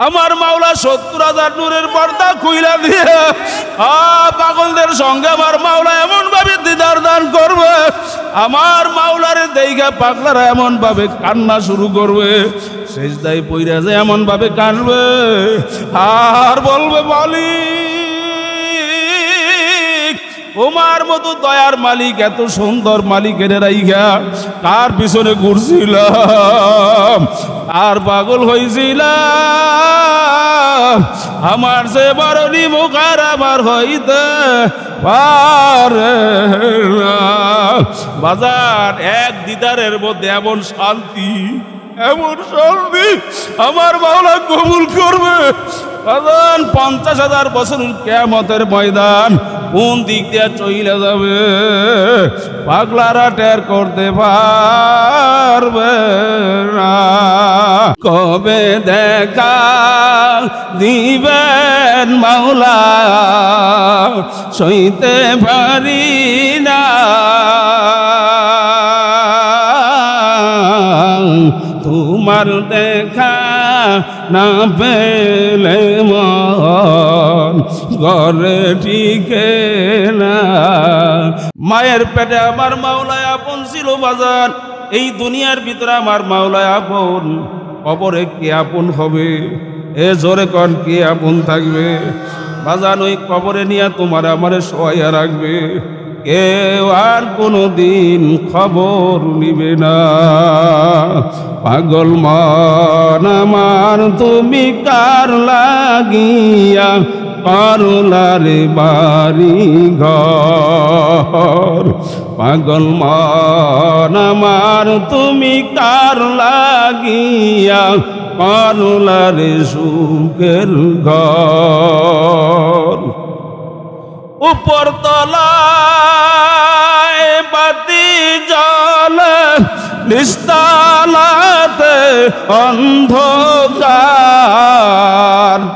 আমার মাওলা সত্তর হাজার নূরের পর্দা খুইলা দিয়ে, আ, পাগলদের সঙ্গে আমার মাওলা এমন ভাবে দিদার দান করবে, আমার মাওলারে দেইগা পাগলারা এমন ভাবে কান্না শুরু করবে শেষ দায় পইরা যে এমন ভাবে কানবে আর বলবে মালিক তোমার মতো দয়ার মালিক, এত সুন্দর মালিকের রাইগা। কার পিছনে ঘুরছিলাম, আর পাগল হয়েছিলাম আমার সে বরণি মুখার আমার হইতে পারে। বাজার এক দিদারের মধ্যে এমন শান্তি এমন শান্তি, আমার মাওলা কবুল করবে। পঞ্চাশ হাজার বছরের কেমতের ময়দান কোন দিক দিয়ে চইলে যাবে? পাগলারা টের করতে পারবে না। কবে দেখা দিবেন মাওলা? সইতে পারি না। তোমার দেখা না পেলে মন ঘরে ঠিকে না। মায়ের পেটে আমার মাওলায় আপন ছিল বাজার, এই দুনিয়ার ভিতরে আমার মাওলায় আপন। কবরে কে আপন হবে? এ জোরে কন, কে আপন থাকবে? বাজান ওই কবরে নিয়ে তোমার আমারে সহায়া রাখবে। কেউ আর কোনো দিন খবর নিবে না। পাগল মন তুমি কার লাগিয়া করলারে বাড়ি ঘর পাগল মন তুমি কার লাগিয়া করলারে সুখের ঘর? উপর তলায় বাতি জল নিস্তালাতে অন্ধকার।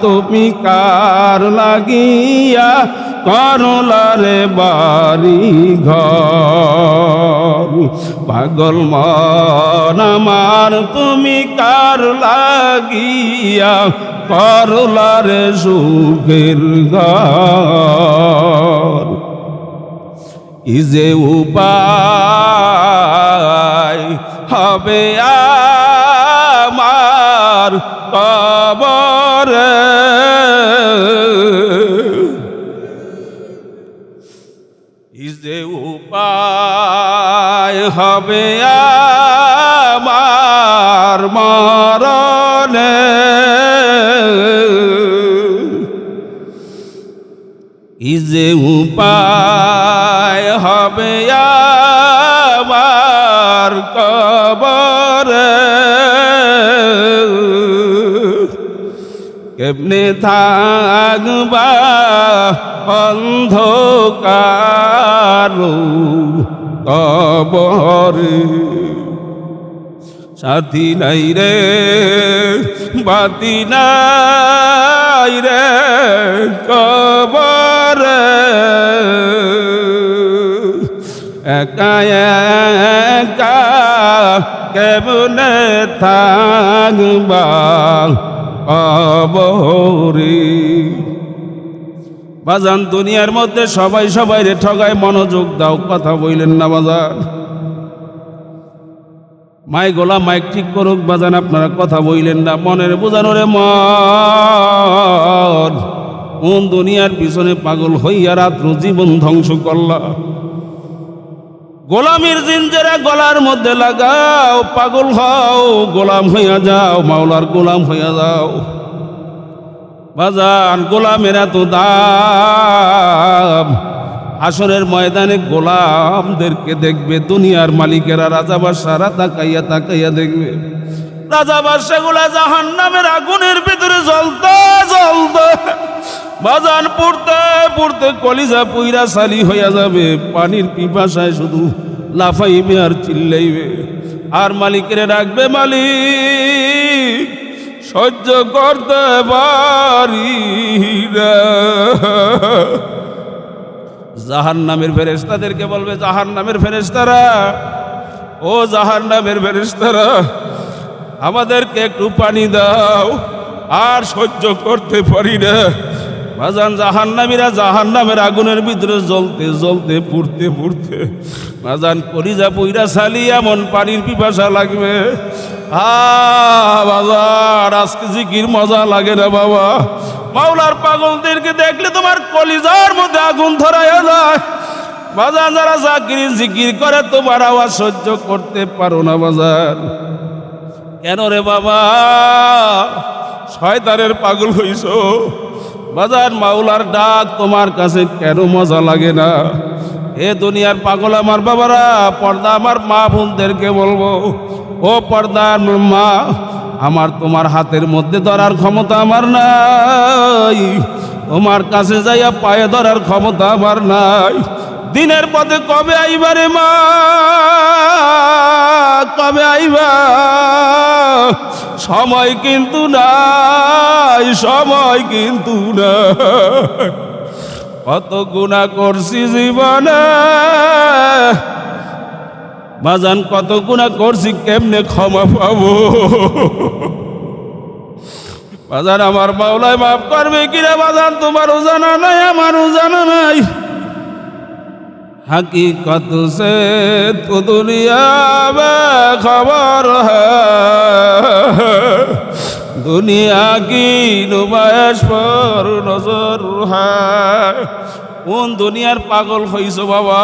তুমি কার লাগিয়া করলারে বাড়ি ঘর পাগল মন আমার, তুমি কার লাগিয়া করলারে সুখের ঘর? যে উপায় হবে আমার কবরে। যে উপায় হবে আমার মরণে। যে উপায় হবে আমার কবরে। কেমনে থাকবা অন্ধকার কবরে? সাথী নাই রে বাতি নাই রে কবর। একা একা কেমনে থাকবা কবরে বাজান, দুনিয়ার মধ্যে সবাই সবাই রে ঠগায় মনোযোগ দাও, কথা বইলেন না বাজান। মাই গোলা মাইক ঠিক করুক বাজান, আপনারা কথা বইলেন না, মনের বোঝানোরে মন দুনিয়ার পিছনে পাগল হইয়া রাত্র জীবন ধ্বংস করলা। গোলামের জিঞ্জেরা গলার মধ্যে লাগাও, পাগল হও, গোলাম হইয়া যাও, মাওলার গোলাম হইয়া যাও। বাজান, গোলামের এত দাম। আসরের ময়দানে গোলামদেরকে দেখবে, দুনিয়ার মালিকেরা রাজা বাদশারা তাকাইয়া তাকাইয়া দেখবে। রাজা বাদশাগুলা জাহান নামের আগুনের ভিতরে জ্বলতে জ্বলতে। বাজান পড়তে পড়তে কলিজা পুইরা সালি হইয়া যাবে। পানির পিপাসায় শুধু লাফাইবে আর চিল্লাইবে। আর মালিকের রাখবে মালিক, সহ্য করতে পারি জাহান নামের ফেরেস্তাদেরকে বলবে জাহান নামের ফেরেস্তারা ও জাহান নামের ফেরেস্তারা আমাদেরকে একটু পানি দাও, আর সহ্য করতে পারি না। বাজান জাহান্নামীরা জাহান্নামের আগুনের ভিতরে জ্বলতে জ্বলতে, পুড়তে পুড়তে বাজান কলিজা পুইরা সালি এমন পানির পিপাসা লাগবে। বাজার, আজকে জিকির মজা লাগে না বাবা। মাওলার পাগলদেরকে দেখলে তোমার কলিজার মধ্যে আগুন ধরাইয়া যায়। বাজার যারা চাকরি জিকির করে, তোমার আওয়াজ সহ্য করতে পারো না বাজার কেন রে বাবা? শয়তানের পাগল হইছ। বাজার মাওলার ডাক তোমার কাছে কেন মজা লাগে না? এ দুনিয়ার পাগল আমার বাবারা, পর্দা আমার মা বোনদেরকে বলব, ও পর্দার মা, আমার তোমার হাতের মধ্যে ধরার ক্ষমতা আমার নাই। তোমার কাছে যাইয়া পায়ে ধরার ক্ষমতা আমার নাই। দিনের পথে কবে আইবারে মা? কবে আইবা? সময় কিন্তু নাই, সময় কিন্তু নাই। কত গুণা করছি জীবনে। বাজান, কত গুণা করছি কেমনে ক্ষমা পাবো? বাজান, আমার মাওলায় মাফ করবে কিরে বাজান? তোমারও জানা নাই আমারও জানা নাই। হাকিকত সে তো দুনিয়া খবর হুনিয়া কি دنیا کی نمائش پر কোন দুনিয়ার পাগল হইছ বাবা?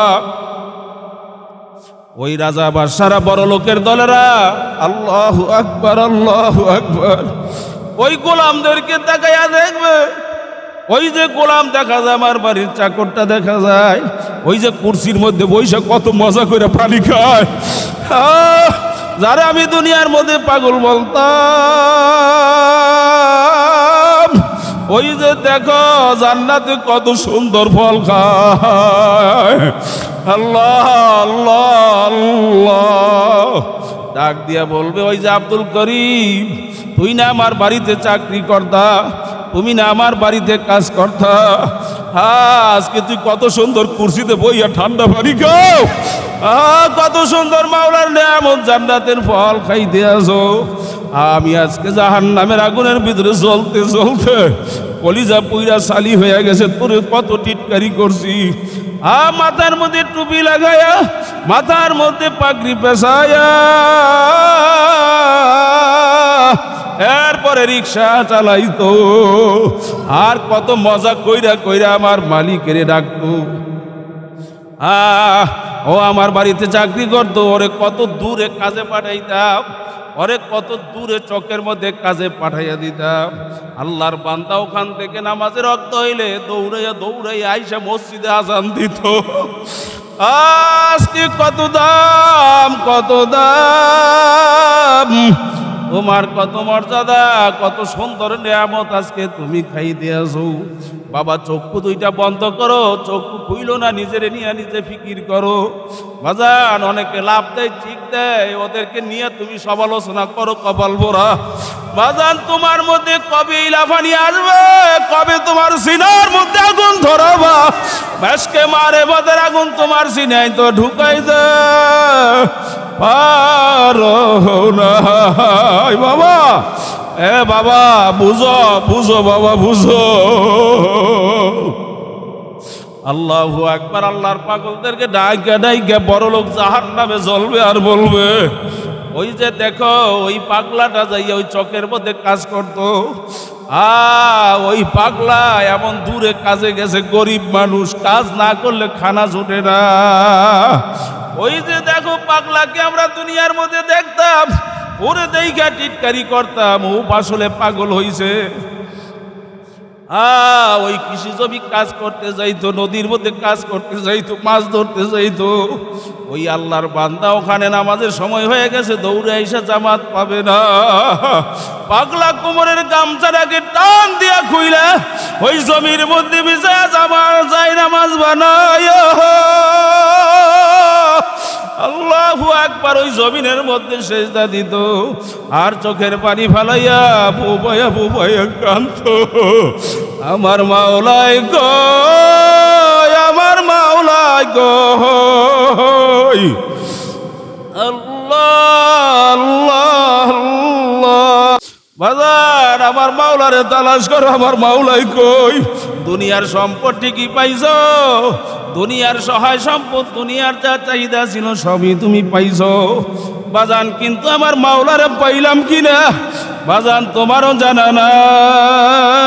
ওই রাজা সারা বড় লোকের দলেরা, আল্লাহ আকবর আল্লাহ আকবর। ওই গোলামদেরকে দেখাইয়া দেখবে। ওই যে গোলাম দেখা যায়, আমার বাড়ির চাকরটা দেখা যায়, ওই যে কুর্সির মধ্যে বৈশা কত মজা করে পানি খায়। যারা আমি দুনিয়ার মধ্যে পাগল বলতাম, ওই যে দেখো জান্নাতে কত সুন্দর ফল খায়। ডাক দিয়া বলবে, ওই যে আব্দুল করিম, তুই না আমার বাড়িতে চাকরি করতা তুমি না আমার বাড়িতে কাজ করতা। আজকে তুই কত সুন্দর কুর্সিতে বইয়া ঠান্ডা পানি খাও। কত সুন্দর মাওলার নেয়ামত জান্নাতের ফল খাইতে আসো। আমি আজকে জাহান নামের আগুনের ভিতরে জ্বলতে জ্বলতে কলিজা পুইরা সালি হয়ে গেছে, তোর কত টিটকারি করছি। আ মাথার মধ্যে টুপি লাগায়া, মাথার মধ্যে পাগড়ি পেশায়া এরপরে রিক্সা চালাইতো। আর কত মজা কইরা কইরা আমার মালিকের ডাকতো। আহ, ও আমার বাড়িতে চাকরি করতো, ওরে কত দূরে কাজে পাঠাইতাম, ওরে কত দূরে চকের মধ্যে কাজে পাঠাইয়া দিতাম। আল্লাহর বান্দা ওখান থেকে নামাজের রক্ত হইলে দৌড়াইয়া দৌড়াইয়া আইসা মসজিদে আজান দিত। আজকে কত দাম কত দাম তোমার কত মর্যাদা, কত সুন্দর নিয়ামত আজকে তুমি খাই দিয়াছো। বাবা, চক্ষু দুইটা বন্ধ করো, চক্ষু খুইল না, নিজেরে নিয়ে নিজে ফিকির করো। বাজান, অনেকে লাভ দেয়, ঠিক দেয়, ওদেরকে নিয়ে তুমি সমালোচনা করো, কপাল ভরা। বাজান, তোমার মধ্যে কবে ইলাফানি আসবে? কবে তোমার সিনার মধ্যে আগুন ধরাবা? ব্যাসকে মারে বাদের আগুন তোমার সিনাই তো ঢুকাই দে। পারো না বাবা। এ বাবা, বুঝো বুঝো বাবা, বুঝো। আল্লাহ একবার আল্লাহর পাগলদেরকে ডাইকা ডাইকা বড় লোক জাহার নামে জ্বলবে আর বলবে, ওই যে দেখো, ওই পাগলাটা যাইয়া ওই চকের মধ্যে কাজ করতো। আ, ওই পাগলা এমন দূরে কাজে গেছে, গরিব মানুষ, কাজ না করলে খানা জোটে না। ওই যে দেখো পাগলাকে আমরা দুনিয়ার মধ্যে দেখতাম, ওরে দেখা টিটকারি করতাম, ও আসলে পাগল হইছে। আ, ওই কৃষি জমি কাজ করতে যাইতো, নদীর মধ্যে কাজ করতে যাইতো, মাছ ধরতে যাইতো। ওই আল্লাহর বান্দা ওখানে নামাজের সময় হয়ে গেছে, দৌড়ে এসে জামাত পাবে না। পাগলা কোমরের গামছাটাকে টান দিয়া খুইলা, ওই জমির মধ্যে মিশা জামার যাই নামাজ বানায়। আল্লাহু একবার ওই জমিনের মধ্যে সেজদা দিত। আর চোখের পানি ফালাইয়া বুবয়া বুবয়া কান্ত আমার মাওলাই গো, আমার মাওলাই গো। আল্লাহ আল্লাহ আল্লাহ। বাজার, আমার মাওলারে তালাশ করো, আমার মাওলাই কই? দুনিয়ার সম্পদ ঠিকই পাইছ? দুনিয়ার সহায় সম্পদ, দুনিয়ার যা চাহিদা ছিল সবই তুমি পাইছ। বাজান, কিন্তু আমার মাওলারে পাইলাম কিনা বাজান, তোমারও জানা নাই।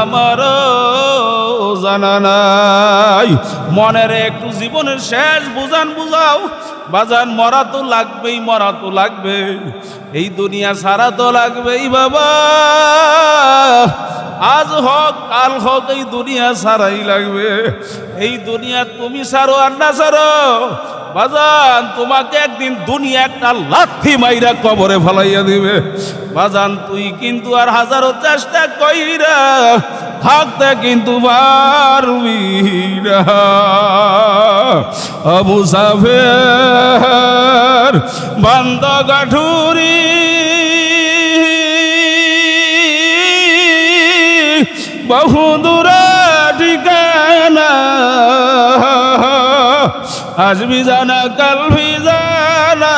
আমারও জানা নাই। মনের একটু জীবনের শেষ, বুঝান বুঝাও। বাজান, মরা তো লাগবেই, মরা তো লাগবে। এই দুনিয়া সারা তো লাগবেই বাবা। আজ হোক, কাল হোক, এই দুনিয়া সারাই লাগবে। এই দুনিয়া তুমি সারো, আর না সারো। বাজান, তোমাকে একদিন দুনিয়া একটা লাথি মাইরা কবরে ফলাইয়া দিবে। বাজান, তুই কিন্তু আর হাজারো চেষ্টা কইরা, থাকতে কিন্তু পারবি না। মুসাফের বান্দ গাঠুরি, বহু দূরে ঠিকানা। আসবি জানা কালবি জানা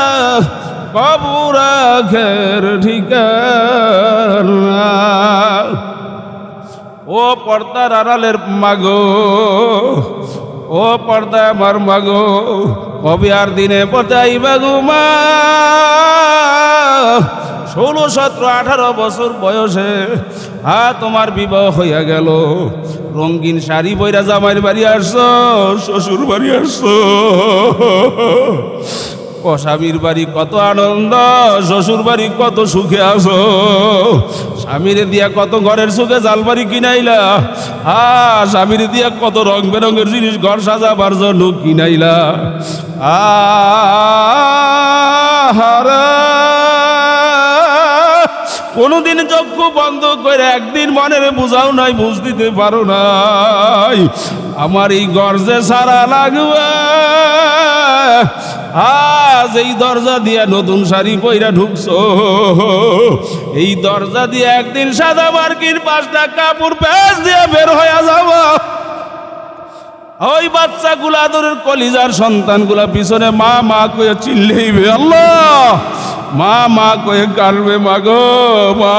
কবুর আখের ঠিকানা। ও পর্দার আড়ালের মাগো, ও পর্দা আমার মাগো, কবে আর দিনে পর্দাই বাগু মা। ষোলো, সতেরো, আঠারো বছর বয়সে, হা, তোমার বিবাহ হইয়া গেল। রঙিন শাড়ি বইরা জামাইয়ের বাড়ি আসছো, শ্বশুর বাড়ি আসছো। স্বামীর বাড়ি কত আনন্দ, শ্বশুর বাড়ি কত সুখে আসো স্বামীর দিয়া কত ঘরের সুখে জাল বাড়ি কিনাইলা। আ স্বামীর দিয়া কত রং বেরঙের জিনিস ঘর সাজাবার জন্য কিনাইলা। আহারা। কোনোদিন চক্ষু বন্ধ করে একদিন মনের বুঝাও নাই, বুঝ দিতে পারো নাই। আমার এই গর্জে সারা লাগবে। আজ এই দরজা দিয়া নতুন শাড়ি পইরা ঢুকছো। এই দরজা দিয়ে একদিন সাদা মার্কিন পাঁচটা কাপড় প্যাঁচ দিয়ে বের হয়ে যাব। ওই বাচ্চাগুলা আদরের কলিজার সন্তানগুলা পিছনে মা মা কয়ে চিল্লেইবে, আল্লাহ! মা মা কয়ে কানবে মা গো মা।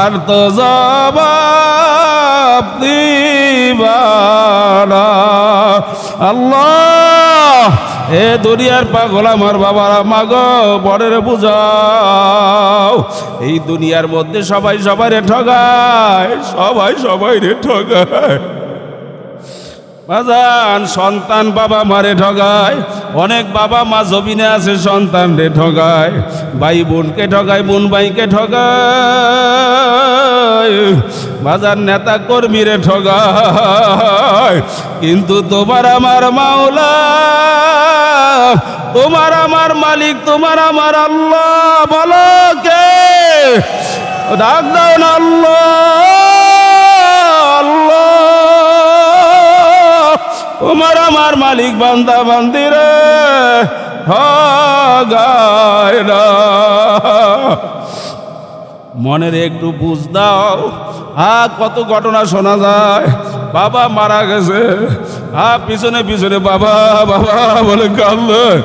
আর তো দিবানা আল্লাহ, এ দুনিয়ার পাগল আমার বাবারা, মাগো বড়ের বুঝাও। এই দুনিয়ার মধ্যে সবাই সবাই রে ঠগায়, সবাই সবাই রে ঠগায়। বাজান, সন্তান বাবা মারে ঠগায়। অনেক বাবা মা জমিনে আছে সন্তান রে ঠগায়। ভাই বোনকে ঠগায়, বোন ভাইকে ঠগায়। বাজার নেতা কর্মীরে ঠগায়। কিন্তু তোমার আমার মাওলা, তোমার আমার মালিক, তোমার আমার আল্লাহ, বলো কে? ডাক দাও না আল্লাহ। তোমার আমার মালিক বান্দা বান্দিরে মনের একটু বুঝ দাও। আ কত ঘটনা শোনা যায়। বাবা মারা গেছে। আ, পিছনে পিছনে, বাবা বাবা, বলে কাঁদলে।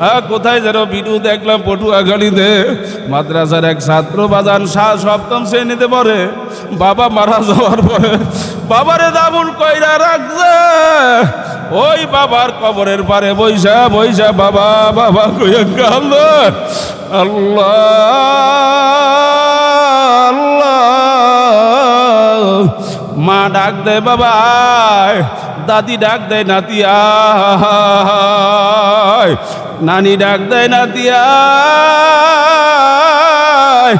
আ, কোথায় যেন ভিডিও দেখলাম পটুয়া পটুয়াখালীতে মাদ্রাসার এক ছাত্র বাজান সা সপ্তম শ্রেণীতে পড়ে। বাবা মারা যাওয়ার পরে, বাবারে দামুন কইরা রাখছে। ওই বাবার কবরের পারে বৈশা বৈশা বাবা বাবা কইয়া কাঁদলে। আল্লাহ মা ডাক দে বাবা দাদি ডাক দেয় নাতি নানি ডাক দেয় নাতিয়া আয়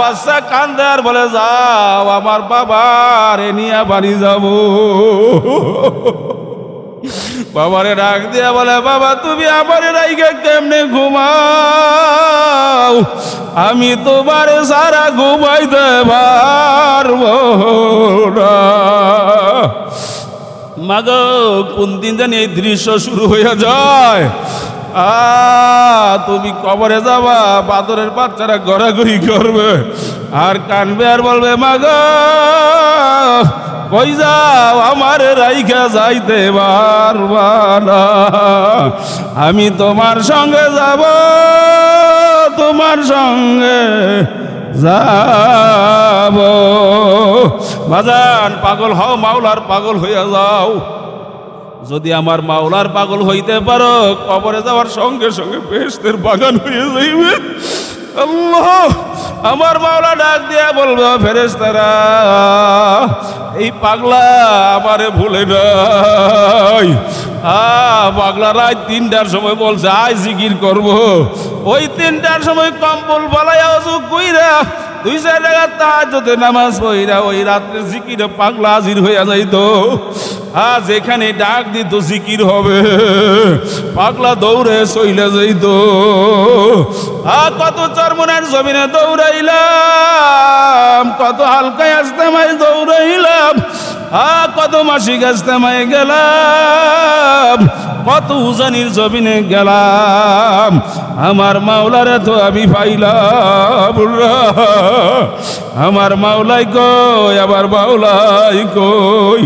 বাচ্চা কান্দে আর বলে, যাও, আমার বাবার এ নিয়ে বাড়ি যাব। বাবারে ডাক দিয়া বলে, বাবা, তুমি আমার রাইকে কেমনে ঘুমাও? আমি তোমার সারা ঘুমাইতে পারব না। মাগো, কোন দিন জানি এই দৃশ্য শুরু হয়ে যায়। আ, তুমি কবরে যাবা, বাদরের বাচ্চারা গড়াগড়ি করবে, আর কানবে আর বলবে, মাগো কই আমার রাইখা যাইতে পারবা না। আমি তোমার সঙ্গে যাব, তোমার সঙ্গে যাব। বাজান, পাগল হও, মাওলার পাগল হইয়া যাও। যদি আমার মাওলার পাগল হইতে পারো, কবরে যাওয়ার সঙ্গে সঙ্গে বেশদের বাগান হয়ে যাইবে। আমার মাওলা ডাক দিয়া বলবে ফেরেস্তারা এই পাগলা আমারে ভুলে নাই। পাগলা রাত তিনটার সময় বলছে, আয় জিকির করব। ওই তিনটার সময় কম্বল বলাই আসুক কইরা দুই চার টাকা তাহাজতে নামাজ পইরা ওই রাত্রে জিকির পাগলা হাজির হইয়া যাইতো। আজ এখানে ডাক দিত জিকির হবে, পাগলা দৌড়ে সইলে যাইত। আ কত চরমনের জমিনে দৌড়াইলাম, কত হালকায় আসতে মাই দৌড়াইলাম। আ কত মাসিক মাই গেলাম, কত উজানির জমিনে গেলাম। আমার মাওলারে তো আমি পাইলাম। আমার মাওলাই কই আমার মাওলাই কই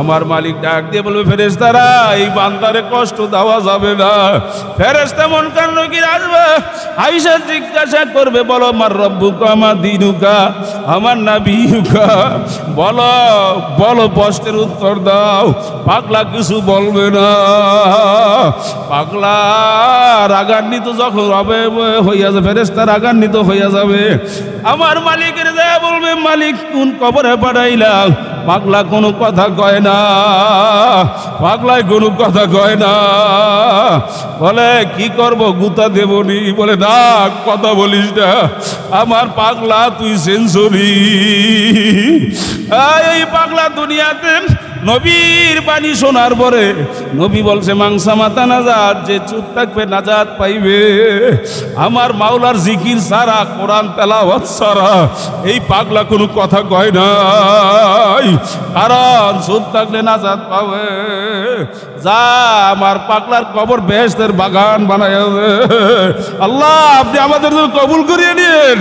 আমার মালিক ডাক দিয়ে বলবে ফেরেস্তারা এই বান্দারে কষ্ট দেওয়া যাবে না। ফেরেস্তা মন কান কি আসবে। আইসা জিজ্ঞাসা করবে, বলো, আমার রব্বুকা, আমার দিনুকা, আমার নাবিউকা বলো বলো, প্রশ্নের উত্তর দাও। পাগলা কিছু বলবে না। পাগলা রাগান্বিত যখন হবে, হইয়া যাবে ফেরেস্তা রাগান্বিত হইয়া যাবে। আমার মালিকের যা বলবে মালিক, কোন কবরে পাঠাইলাম? পাগলা কোনো কথা কয় না। পাগলায় কোনো কথা কয় না। বলে, কি করব? গুতা দেবনি বলে, না, কথা বলিস না। আমার পাগলা, তুই সেঞ্চুরি। এই পাগলা দুনিয়াতে নবীর বাণী শোনার পরে নবী বলছে, মাংসা মাতা নাজাদ যে চুপ থাকবে নাজাদ পাইবে। আমার মাওলার জিকির সারা, কোরআন তেলাওয়াত সারা। এই পাগলা কোনো কথা কয় না কারণ চুপ থাকলে নাজাদ পাবে। যা আমার পাগলার কবর বেহেস্তের বাগান বানায় আল্লাহ, আপনি আমাদের কবুল করিয়ে নিন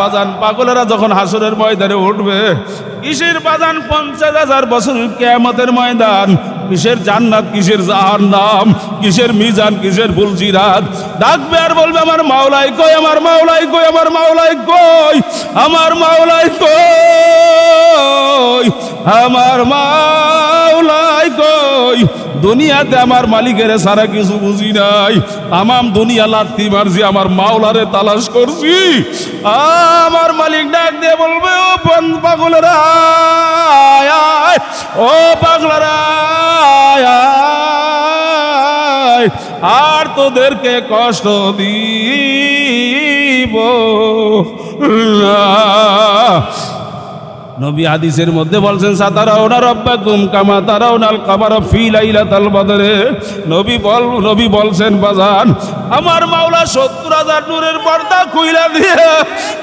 বাজান পাগলেরা যখন হাসুরের ময়দানে উঠবে, কিসের বাজান পঞ্চাশ হাজার বছর কেয়ামতের ময়দান? কিসের জান্নাত, কিসের জাহার নাম কিসের মিজান, কিসের ফুলজিরাত? ডাকবে আর বলবে, আমার মাওলাই কই, আমার মাওলাই কই, আমার মাওলাই কই, আমার মাওলাই কই, আমার মাওলাই কই দুনিয়াতে আমার মালিকের সারা কিছু বুঝি নাই। তামাম দুনিয়া লাত্তি মারছি, আমার মাওলারে তালাশ করছি। আমার মালিক ডাক দিয়ে বলবে, ও পন পাগলেরা ও পাগলারা আর তোদেরকে কষ্ট দিব। নবী হাদিসের মধ্যে বলছেন সাতারাও না রব্বাকুম কামা তারাও নাল কামার ফি নবী বল, নবী বলছেন, বাজান, আমার মাওলা সত্তর হাজার নূরের পর্দা খুইলা দিয়ে,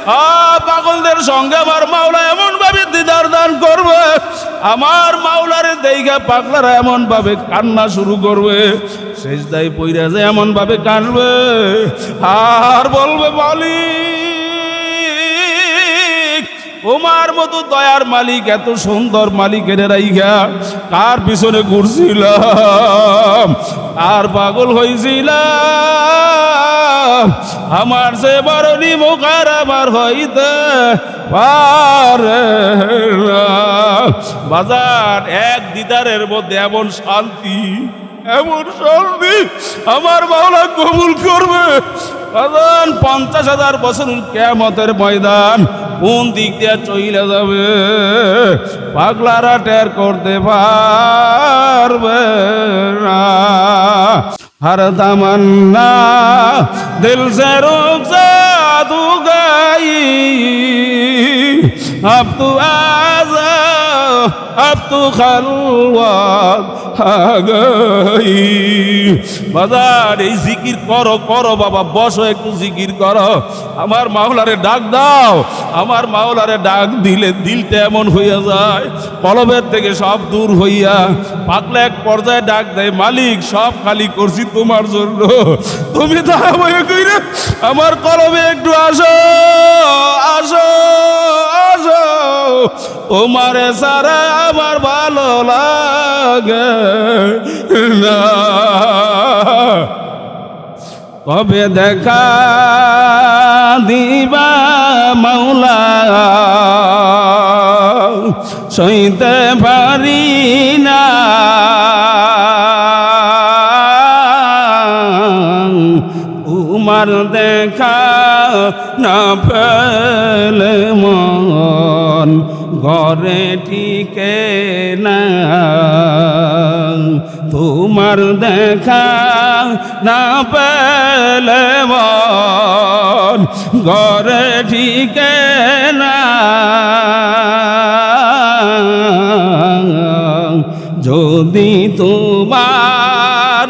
আ, পাগলদের সঙ্গে আমার মাওলা এমন ভাবে দিদার দান করবে, আমার মাওলারে দেইগা পাগলারা এমন ভাবে কান্না শুরু করবে শেষ দায় পইরা যে এমন ভাবে কানবে আর বলবে মালিক তোমার মতো দয়ার মালিক, এত সুন্দর মালিকের রাইগা। কার পিছনে ঘুরছিলাম? আর পাগল হয়েছিলাম আমার যে বরণি মুখার আমার হইতে পারে বাজার এক দিদারের মধ্যে এমন শান্তি এমন সর্দি আমার বাবলা কবুল করবে। আদান পঞ্চাশ হাজার বছর কেমতের ময়দান কোন দিক দিয়ে চইলে যাবে? পাগলারা টের করতে পারবে না। হর তামান্না, দিল সে রোগ জাদু গাই। আপ তু আজা أفتخ বাজার এই জিকির করো করো বাবা, বসো, একটু জিকির করো। আমার মাওলারে ডাক দাও। আমার মাওলারে ডাক দিলে দিলটা এমন হইয়া যায়, কলবের থেকে সব দূর হইয়া পাতলা এক পর্যায়ে ডাক দেয়, মালিক, সব খালি করছি তোমার জন্য। তুমি দাঁড়াবো কইরে আমার কলবে একটু আসো আসো আসো। তোমারে সারা আমার ভালো লাগে না। কবে দেখা দিবা মাওলা? সইতে পারি না। উমার দেখা না ফেলে মন, ঘরে টিকে না। তোমার দেখা না পেলে মন, ঘরে টিকে না। যদি তোমার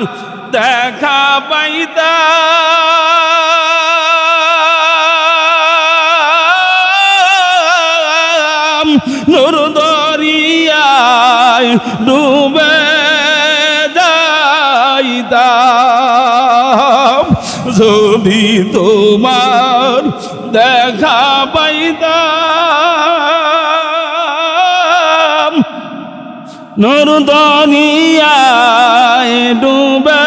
দেখা দরিয়ায় ডুবে যাইতাম যদি তোমার দেখা পাইতাম নূর দনিয়ায় ডুবে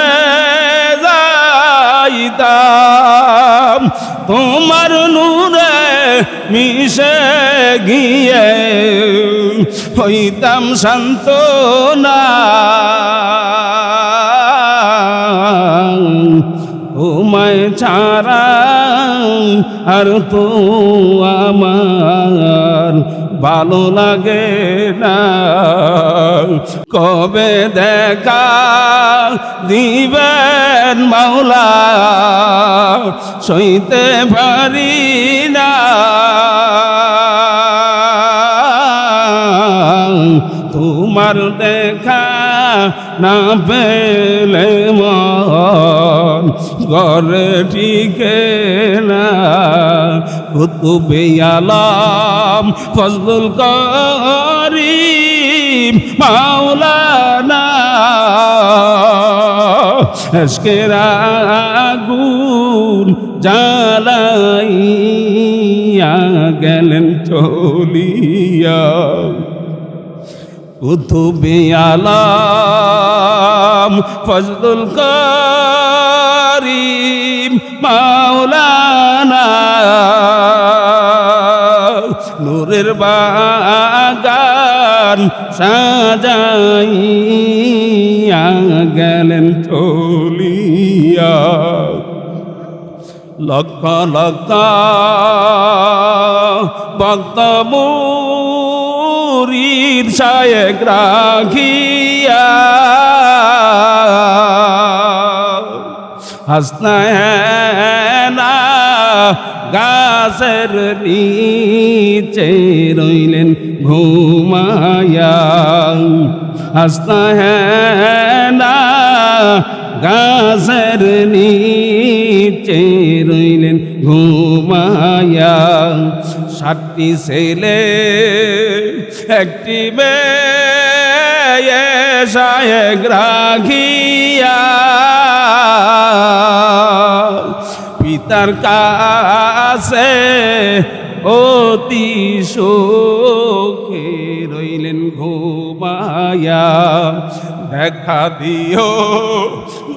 যাইতাম তোমার নূরে মিশে গিয়ে হইতাম শান্ত না তোমায় ছাড়া আর তো আমার ভালো লাগে না। কবে দেখা দিবেন মাওলা? সইতে পারি না। তোমার দেখা না পেলে মন ঘরে না। কুতুবে ফজলুল করিম মাওলানা। আজকের আগুন জ্বালাইয়া গেলেন চলিয়া। কুতুবে ফজলুল করিম মাওলানা। নূরের বাগান সাজাইয়া গেলেন চলিয়া। লক্ষ লক্ষ বক্তমুরির শায়েক রাখিয়া হাসনা গাছের নিচে রইলেন ঘুমায়া। হাসনা গাছের নিচে রইলেন ঘুমায়া। সাতটি ছেলে, একটি মেয়ে শায়েক রাখিয়া পিতার কাছে অতি শোকে রইলেন ঘুমায়া দেখা দিও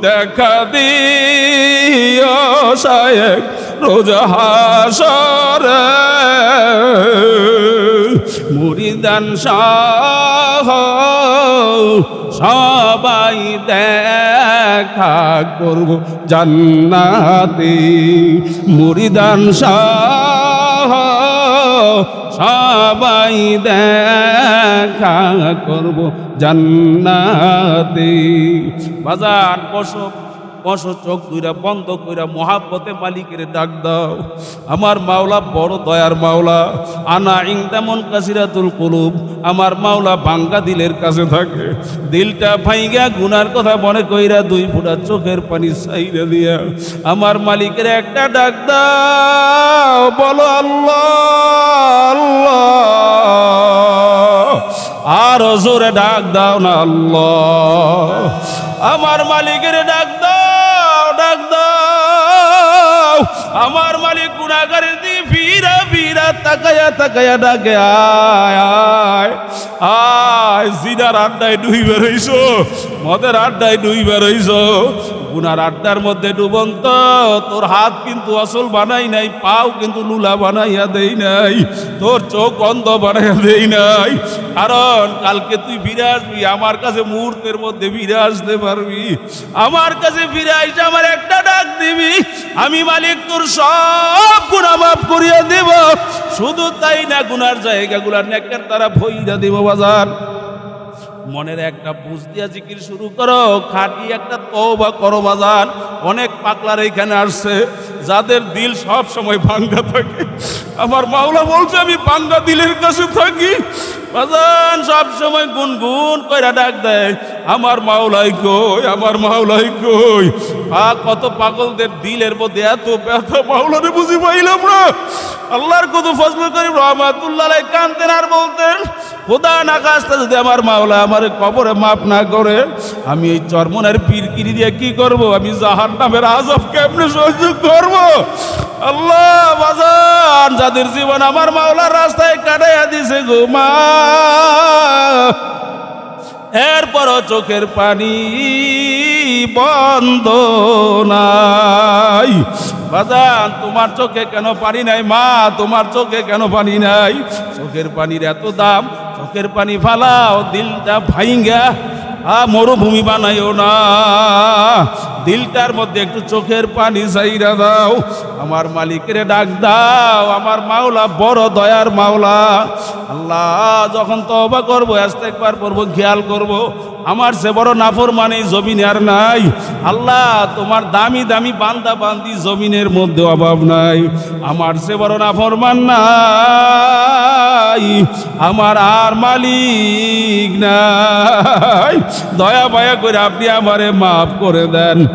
দেখা দিও শায়েক রোজ হাসর। মুরিদান শাহ সবাই দেখা করব জান্নাতে। মুরিদান শাহ সবাই দেখা করব জান্নাতে। বাজার বসব বস চোখ দুইরা বন্ধ কইরা মহাব্বতে মালিকের ডাক দাও। আমার মাওলা বড় দয়ার মাওলা। আনা ইংদামন কাসিরাতুল কুলুব। আমার মাওলা ভাঙ্গা দিলের কাছে থাকে। দিলটা ভাইগা গুনার কথা মনে কইরা দুই ফুটা চোখের পানি সাইরা দিয়া আমার মালিকের একটা ডাক দাও। বলো, আল্লাহ আল্লাহ। আর জোরে ডাক দাও না, আল্লাহ। আমার মালিকের ডাক দাও। আমার মালিক গুণাগারের আড্ডায় গুনার আড্ডার মধ্যে ডুবন্ত, তোর হাত কিন্তু আসল বানাই নাই, পাও কিন্তু লুলা বানাইয়া দেই নাই, তোর চোখ অন্ধ বানাইয়া দেই নাই, কারণ কালকে তুই ফিরে আসবি, আমার কাছে মুহূর্তের মধ্যে ফিরে আসতে পারবি, আমার কাছে ফিরে আমার একটা ডাক দিবি, আমি মালিক, তোর সব গুণা মাফ করিয়া শুধু তাই না, গুনার জায়গাগুলার নেকের তারা ভইরা দেব বাজার। মনের একটা বুঝ দিয়া জিকির শুরু করো, খাটি একটা তওবা করো বাজার। অনেক পাকলার এখানে আসছে, যাদের দিল সব সময় ভাঙ্গা থাকে। আমার মাওলা বলছে, আমি ভাঙ্গা দিলের কাছে থাকি। বাজান, সব সময় গুনগুন কইরা ডাক দেয়, আমার মাওলাই কই, আমার মাওলাই কই? আ কত পাগলদের দিলের মধ্যে এত ব্যথা, মাওলারে বুঝি পাইলাম না। আল্লাহর কত ফজল করিম রহমাতুল্লাহ কানতেন আর বলতেন, খোদা না কাজটা যদি আমার মাওলা আমার কবরে মাপ না করে, আমি এই চরমনের পীরকিরি দিয়ে কি করব? আমি জাহান নামের আজব কেমনে সহ্য করব? আল্লাহ, বাজান, যাদের জীবন আমার মাওলার রাস্তায় কাটাইয়া দিছে ঘুমা মা। এরপরও চোখের পানি বন্ধ নাই। বাজান, তোমার চোখে কেন পানি নাই মা? তোমার চোখে কেন পানি নাই? চোখের পানির এত দাম, চোখের পানি ফালাও, দিলটা ভাইঙ্গা, আ, মরুভূমি বানাইও না। দিলটার মধ্যে একটু চোখের পানি চাইরা দাও। আমার মালিকের ডাক দাও। আমার মাওলা বড় দয়ার মাওলা। আল্লাহ, যখন তবা করব আস্তে একবার করব, খেয়াল করব। আমার সে বড় নাফর মানে জমিন আর নাই। আল্লাহ, তোমার দামি দামি বান্দা বান্দি জমিনের মধ্যে অভাব নাই। আমার সে বড় নাফর মান নাই। আমার আর মালিক নাই। দয়া মায়া করে আপনি আমারে মাফ করে দেন।